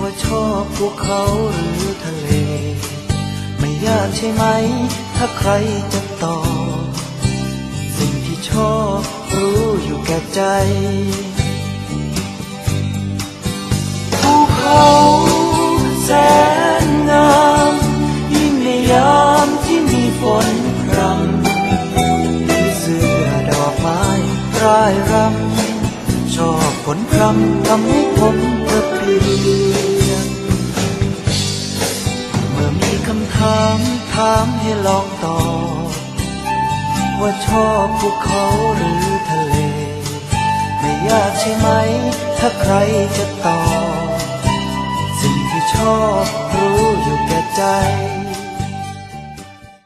ว่าชอบภูเขาหรือทะเล ไม่ยากใช่ไหม ถ้าใครจะตอบสิ่งที่ชอบรู้อยู่แก่ใจภูเขาแสนงามยิ่งในยามที่มีฝนพรำมีเสื้อดอกไม้ร่ายรำ ฝนพรำทำให้ผมกระเพียนเมื่อมีคำถามถามให้ลองตอบว่าชอบภูเขาหรือทะเล ไม่ยากใช่ไหม ถ้าใครจะตอบสิ่งที่ชอบรู้อยู่แก่ใจ